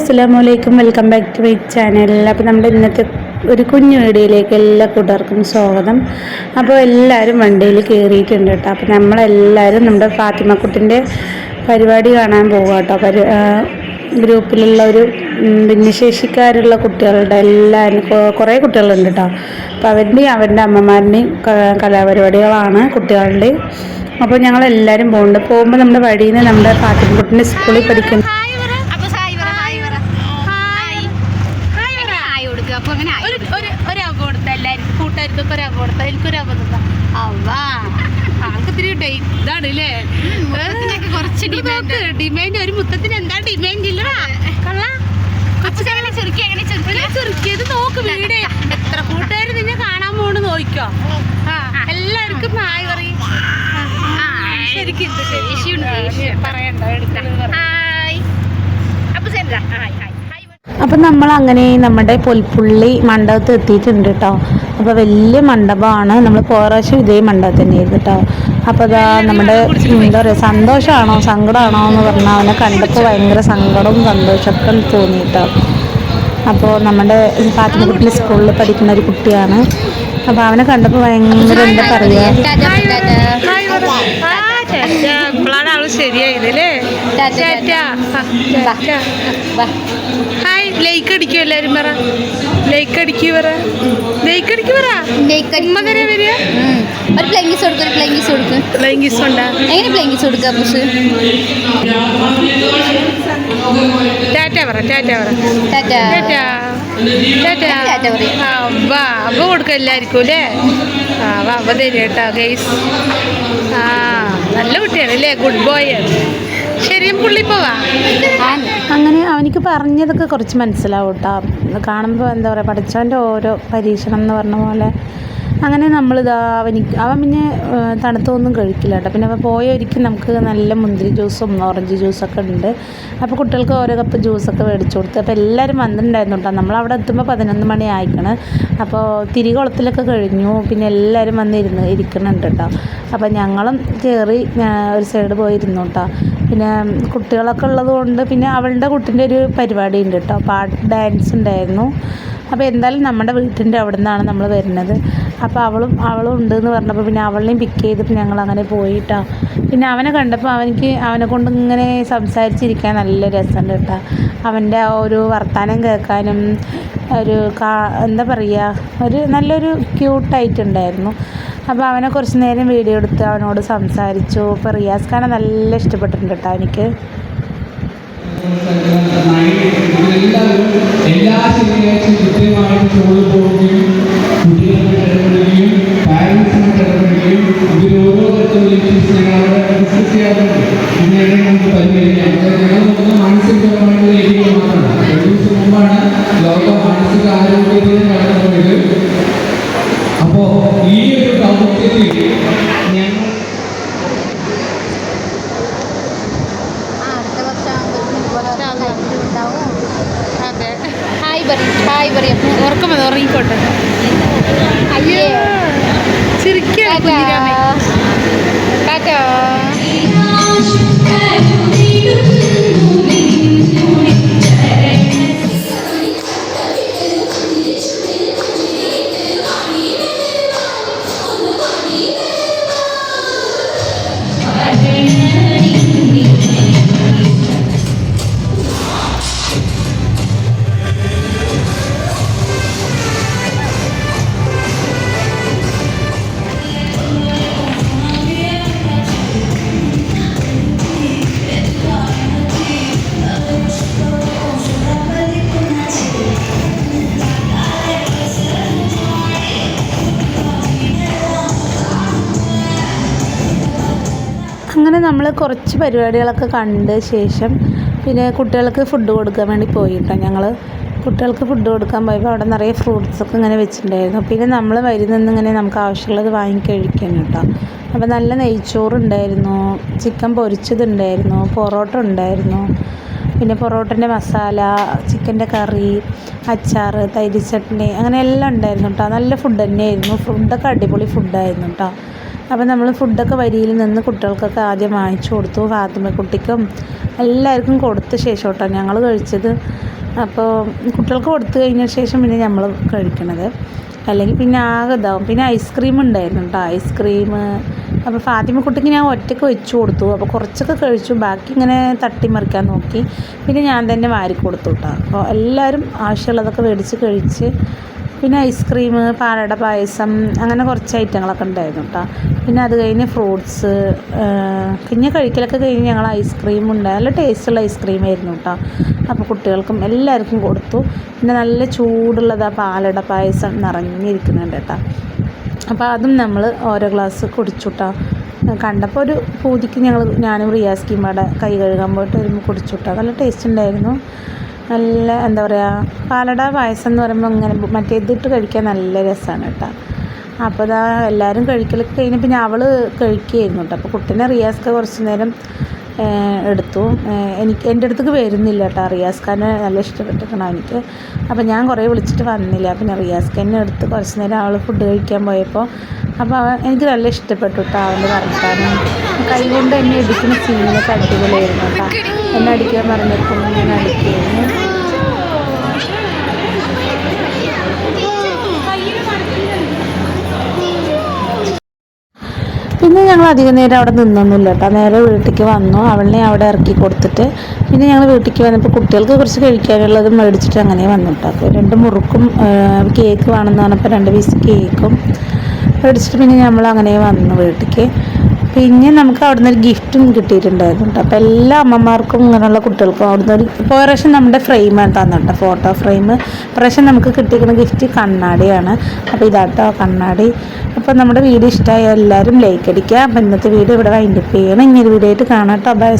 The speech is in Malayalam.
അസ്സാം വലൈക്കും welcome back to my channel അപ്പോൾ നമ്മുടെ ഇന്നത്തെ ഒരു കുഞ്ഞു വീഡിയോയിലേക്ക് എല്ലാ കൂട്ടുകാർക്കും സ്വാഗതം. അപ്പോൾ എല്ലാവരും വണ്ടിയിൽ കയറിയിട്ടുണ്ട് കേട്ടോ. അപ്പോൾ നമ്മളെല്ലാവരും നമ്മുടെ ഫാത്തിമക്കുട്ടിന്റെ പരിപാടി കാണാൻ പോകുക കേട്ടോ. പരി ഗ്രൂപ്പിലുള്ള ഒരു ഭിന്നശേഷിക്കാരുള്ള കുട്ടികളുടെ എല്ലാവരും കുറേ കുട്ടികളുണ്ട് കേട്ടോ. അപ്പോൾ അവരുടെയും അവരുടെ അമ്മമാരുടെയും കലാപരിപാടികളാണ് കുട്ടികളുടെയും. അപ്പോൾ ഞങ്ങളെല്ലാവരും പോകുന്നുണ്ട് പോകുമ്പോൾ നമ്മുടെ വഴിയിൽ നിന്ന് നമ്മുടെ ഫാത്തിമക്കുട്ടിന്റെ സ്കൂളിൽ പഠിക്കുന്ന ഹായ് പറ അപ്പൊ ഹായ് പറ ഹായ് പറ ഹായ് ഹായ് പറ ഹായ് കൊടുക്കുക അപ്പൊ അങ്ങനെ ഒരു ഒരു ഒരു അവ കൊടുത്ത എല്ലാവർക്കും കൂട്ടുകാർക്കൊക്കെ ഒരു എനിക്കൊരു അവ തന്ന അവ്വാ ആൾക്ക് ഡേ ഇതാണ് അല്ലേ കുറച്ച് ഡിമാൻഡ് ഡിമാൻഡ് ഒരു മുത്തത്തിന് എന്താ ഡിമാൻഡ് ഇല്ലടാ? കള്ള. ചെറുക്കിയത് നോക്ക് വീട്. എത്ര കൂട്ടുകാർ നിന്നെ കാണാൻ പോണ് നോക്കിക്കോ. എല്ലാവർക്കും ഹായ് പറയും. ശരിക്കും പറയണ്ട ഹായ് അപ്പൊ ശരി ഹായ് ഹായ് ഹായ് അപ്പം നമ്മൾ അങ്ങനെ നമ്മുടെ പൊൽപ്പുള്ളി മണ്ഡപത്ത് എത്തിയിട്ടുണ്ട് കേട്ടോ അപ്പോൾ വലിയ മണ്ഡപമാണ്. നമ്മൾ പോരാശം ഇതേ മണ്ഡപം തന്നെയായിരുന്നു കേട്ടോ അപ്പോൾ അതാ നമ്മുടെ എന്താ പറയുക സന്തോഷമാണോ സങ്കടമാണോ എന്ന് പറഞ്ഞാൽ അവനെ കണ്ടപ്പോൾ ഭയങ്കര സങ്കടവും സന്തോഷമൊക്കെ തോന്നി കേട്ടോ അപ്പോൾ നമ്മുടെ ഫാത്തിമക്കുട്ടിലെ സ്കൂളിൽ പഠിക്കുന്ന ഒരു കുട്ടിയാണ്. അപ്പോൾ അവനെ കണ്ടപ്പോൾ ഭയങ്കര എന്താ പറയുക ശരിയായില്ലേ ഹായ് ലൈക്ക് അടിക്കും എല്ലാരും പറ. ലൈക്ക് അടിക്കൂ പറ. ലൈക്ക് അടിക്കൂ പറ. ഉമ്മ വരെ വരിക. ഒരു പ്ലങ്കിസ് കൊടുക്കും ഒരു പ്ലങ്കിസ് കൊടുക്കും. പ്ലങ്കിസ് ഉണ്ടാ? എങ്ങനെ പ്ലങ്കിസ് കൊടുക്കുക പക്ഷേ ടാറ്റ പറ ടാറ്റ പറ. ടാറ്റ. ടാറ്റ. ടാറ്റ. ടാറ്റ പറയും. ആ അബ്ബ അബ്ബ കൊടുക്ക എല്ലാവർക്കും അല്ലേ? ആ വാ അപ്പൊ തരും കേട്ടോ ഗൈസ് ആ നല്ല കുട്ടിയാണ് അല്ലേ? ഗുഡ് ബോയ് ശരിയും പുള്ളി പോവാ? അങ്ങനെ അവനിക്ക് പറഞ്ഞതൊക്കെ കുറച്ച് മനസ്സിലാവും കേട്ടോ കാണുമ്പോൾ എന്താ പറയുക പഠിച്ചവന്റെ ഓരോ പരീക്ഷണം എന്ന് പറഞ്ഞ പോലെ അങ്ങനെ നമ്മളിതാ അവനിക്ക് അവൻ പിന്നെ തണുത്തൊന്നും കഴിക്കില്ല കേട്ടോ പിന്നെ അവൻ പോയ ഒരിക്കൽ നമുക്ക് നല്ല മുന്തിരി ജ്യൂസും ഓറഞ്ച് ജ്യൂസൊക്കെ ഉണ്ട്. അപ്പോൾ കുട്ടികൾക്ക് ഓരോ കപ്പ് ജ്യൂസൊക്കെ മേടിച്ചു കൊടുത്ത്. അപ്പോൾ എല്ലാവരും വന്നിട്ടുണ്ടായിരുന്നു കേട്ടോ നമ്മളവിടെ എത്തുമ്പോൾ പതിനൊന്ന് മണി ആയിക്കണ്. അപ്പോൾ തിരികുളത്തിലൊക്കെ കഴിഞ്ഞു. പിന്നെ എല്ലാവരും വന്നിരുന്ന് ഇരിക്കുന്നുണ്ട് കേട്ടോ അപ്പോൾ ഞങ്ങളും കയറി ഒരു സൈഡ് പോയിരുന്നു കേട്ടോ പിന്നെ കുട്ടികളൊക്കെ ഉള്ളത് കൊണ്ട് പിന്നെ അവളുടെ കുട്ടിന്റെ ഒരു പരിപാടി ഉണ്ട് കേട്ടോ. പാട്ട് ഡാൻസ് ഉണ്ടായിരുന്നു. അപ്പോൾ എന്തായാലും നമ്മുടെ വീട്ടിന്റെ അവിടെ നിന്നാണ് നമ്മൾ വരുന്നത്. അപ്പോൾ അവളും അവളും ഉണ്ട് എന്ന് പറഞ്ഞപ്പോൾ പിന്നെ അവളെയും പിക്ക് ചെയ്തിട്ട് ഞങ്ങൾ അങ്ങനെ പോയിട്ടാ. പിന്നെ അവനെ കണ്ടപ്പോൾ അവനിക്ക് അവനെ കൊണ്ട് ഇങ്ങനെ സംസാരിച്ചിരിക്കാൻ നല്ല രസമുണ്ട് കേട്ടോ. അവന്റെ ആ ഒരു വർത്തമാനം കേൾക്കാനും ഒരു കാ എന്താ പറയുക ഒരു നല്ലൊരു ക്യൂട്ടായിട്ടുണ്ടായിരുന്നു അപ്പോൾ അവനെ കുറച്ച് നേരം വീഡിയോ എടുത്ത് അവനോട് സംസാരിച്ചു. ഇപ്പോൾ റിയാസ് ഖാനെ നല്ല ഇഷ്ടപ്പെട്ടിട്ടുണ്ട് കേട്ടോ എനിക്ക് എല്ലാ ശനിയാഴ്ചയും കൃത്യമായിട്ട് സ്കൂളിൽ പോവുകയും കുട്ടികളെ ഇടപെടുകയും പാരൻസിനെ ഇടപെടുകയും ഇതിൽ ഓരോ തരത്തിലുള്ള ഇഷ്യൂസ് ഞങ്ങൾ ഡിസ്കസ് ചെയ്യാറുണ്ട്. പിന്നെ നമുക്ക് പരിഹരിക്കാം. ഞങ്ങൾ നോക്കുന്ന മാനസികപരമായിട്ടുള്ള ഹായ് പറയും? ഉറക്കം ഉറങ്ങിക്കോട്ടെ. അയ്യോ. ചിരിക്കാണ് അങ്ങനെ നമ്മൾ കുറച്ച് പരിപാടികളൊക്കെ കണ്ട ശേഷം പിന്നെ കുട്ടികൾക്ക് ഫുഡ് കൊടുക്കാൻ വേണ്ടി പോയി കേട്ടോ ഞങ്ങൾ കുട്ടികൾക്ക് ഫുഡ് കൊടുക്കാൻ പോയപ്പോൾ അവിടെ നിറയെ ഫ്രൂട്ട്സൊക്കെ ഇങ്ങനെ വെച്ചിട്ടുണ്ടായിരുന്നു. പിന്നെ നമ്മൾ വരി നിന്ന് ഇങ്ങനെ നമുക്ക് ആവശ്യമുള്ളത് വാങ്ങി കേട്ടോ. അപ്പോൾ നല്ല നെയ്ച്ചോറുണ്ടായിരുന്നു ചിക്കൻ പൊരിച്ചതുണ്ടായിരുന്നു പൊറോട്ട ഉണ്ടായിരുന്നു. പിന്നെ പൊറോട്ടന്റെ മസാല ചിക്കന്റെ കറി അച്ചാർ തൈര് ചട്നി അങ്ങനെ എല്ലാം ഉണ്ടായിരുന്നു കേട്ടോ. നല്ല ഫുഡ് തന്നെയായിരുന്നു. ഫുഡൊക്കെ അടിപൊളി ഫുഡായിരുന്നു കേട്ടോ. അപ്പോൾ നമ്മൾ ഫുഡൊക്കെ വരിയിൽ നിന്ന് കുട്ടികൾക്കൊക്കെ ആദ്യം വാങ്ങിച്ചു കൊടുത്തു ഫാത്തിമക്കുട്ടിക്കും എല്ലാവർക്കും കൊടുത്ത ശേഷം കേട്ടോ ഞങ്ങൾ കഴിച്ചത്. അപ്പോൾ കുട്ടികൾക്ക് കൊടുത്തു കഴിഞ്ഞ ശേഷം പിന്നെ നമ്മൾ കഴിക്കണത്. അല്ലെങ്കിൽ പിന്നെ ആകെ ഇതാവും. പിന്നെ ഐസ്ക്രീം ഉണ്ടായിരുന്നു കേട്ടോ ഐസ്ക്രീം. അപ്പോൾ ഫാത്തിമക്കുട്ടിക്ക് ഞാൻ ഒറ്റയ്ക്ക് വെച്ചു കൊടുത്തു. അപ്പോൾ കുറച്ചൊക്കെ കഴിച്ചു ബാക്കി ഇങ്ങനെ തട്ടിമറിക്കാൻ നോക്കി. പിന്നെ ഞാൻ തന്നെ വാരി കൊടുത്തു കേട്ടോ. അപ്പോൾ എല്ലാവരും ആവശ്യമുള്ളതൊക്കെ മേടിച്ച് കഴിച്ച് പിന്നെ ഐസ്ക്രീം പാലട പായസം അങ്ങനെ കുറച്ച് ഐറ്റങ്ങളൊക്കെ ഉണ്ടായിരുന്നു കേട്ടോ പിന്നെ അത് കഴിഞ്ഞ് ഫ്രൂട്ട്സ് പിന്നെ കഴിക്കലൊക്കെ കഴിഞ്ഞ് ഞങ്ങൾ ഐസ്ക്രീം ഉണ്ട് നല്ല ടേസ്റ്റുള്ള ഐസ്ക്രീം ആയിരുന്നു കേട്ടോ അപ്പോൾ കുട്ടികൾക്കും എല്ലാവർക്കും കൊടുത്തു. പിന്നെ നല്ല ചൂടുള്ളത് പാലട പായസം നിറഞ്ഞിരിക്കുന്നുണ്ട് കേട്ടോ അപ്പോൾ അതും നമ്മൾ ഓരോ ഗ്ലാസ് കുടിച്ചു കേട്ടോ കണ്ടപ്പോൾ ഒരു പൂതിക്ക് ഞങ്ങൾ ഞാനും റിയാസ് അവിടെ കൈ കഴുകാൻ പോയിട്ട് വരുമ്പോൾ കേട്ടോ നല്ല ടേസ്റ്റ് ഉണ്ടായിരുന്നു. നല്ല എന്താ പറയുക പാലട പായസം എന്ന് പറയുമ്പോൾ ഇങ്ങനെ മറ്റേ ഇതിട്ട് കഴിക്കാൻ നല്ല രസമാണ് കേട്ടോ. അപ്പോൾ ഇതാ എല്ലാവരും കഴിക്കലൊക്കെ കഴിഞ്ഞ് പിന്നെ അവൾ കഴിക്കുകയായിരുന്നു കേട്ടോ. അപ്പോൾ കുട്ടീനെ റിയാസ്ക്ക് കുറച്ച് നേരം എടുത്തു. എനിക്ക് എന്റെ അടുത്തേക്ക് വരുന്നില്ല കേട്ടോ റിയാസ് ഖാനെ നല്ല ഇഷ്ടപ്പെട്ടിരിക്കണം എനിക്ക്. അപ്പോൾ ഞാൻ കുറേ വിളിച്ചിട്ട് വന്നില്ല. പിന്നെ റിയാസ് ഖാനെ എടുത്ത് കുറച്ച് നേരം അവൾ ഫുഡ് കഴിക്കാൻ പോയപ്പോൾ അപ്പോൾ അവൻ എനിക്ക് നല്ല ഇഷ്ടപ്പെട്ടു കേട്ടോ അവന്റെ വർത്താനം. കൈ കൊണ്ട് എന്നെ അടിക്കുന്ന സീനൊക്കെ അടിപൊളിയായിരുന്നു കേട്ടോ. എന്നെ അടിക്കാൻ പറഞ്ഞപ്പോൾ ഞാൻ അടിക്കുകയായിരുന്നു. ഞങ്ങൾ അധികം നേരം അവിടെ നിന്നൊന്നുമില്ല കേട്ടോ. നേരെ വീട്ടിലേക്ക് വന്നു. അവളിനെ അവിടെ ഇറക്കി കൊടുത്തിട്ട് പിന്നെ ഞങ്ങൾ വീട്ടിലേക്ക് വന്നപ്പോൾ കുട്ടികൾക്ക് കുറച്ച് കഴിക്കാനുള്ളത് മേടിച്ചിട്ട് അങ്ങനെ വന്നു കേട്ടോ. അപ്പോൾ രണ്ട് മുറുക്കും കേക്ക് വേണമെന്ന് പറഞ്ഞപ്പോൾ രണ്ട് പീസ് കേക്കും മേടിച്ചിട്ട് പിന്നെ നമ്മൾ അങ്ങനെ വന്നു വീട്ടിലേക്ക്. പിന്നെ നമുക്ക് അവിടുന്ന് ഒരു ഗിഫ്റ്റും കിട്ടിയിട്ടുണ്ടായിരുന്നു കേട്ടോ. എല്ലാ അമ്മമാർക്കും ഇങ്ങനെയുള്ള കുട്ടികൾക്കും അവിടുന്ന് ഒരു പ്രാവശ്യം നമ്മുടെ ഫ്രെയിം തന്നിട്ട് ഫോട്ടോ ഫ്രെയിം പ്രാവശ്യം നമുക്ക് കിട്ടിയിരിക്കുന്ന ഗിഫ്റ്റ് കണ്ണാടിയാണ്. അപ്പോൾ ഇതാട്ടോ കണ്ണാടി. അപ്പോൾ നമ്മുടെ വീഡിയോ ഇഷ്ടമായ എല്ലാവരും ലൈക്ക് അടിക്കുക. അപ്പോൾ ഇന്നത്തെ വീഡിയോ ഇവിടെ വൈൻഡപ്പ് ചെയ്യണം. ഇങ്ങനൊരു വീഡിയോ ആയിട്ട് കാണാം കേട്ടോ. ബൈ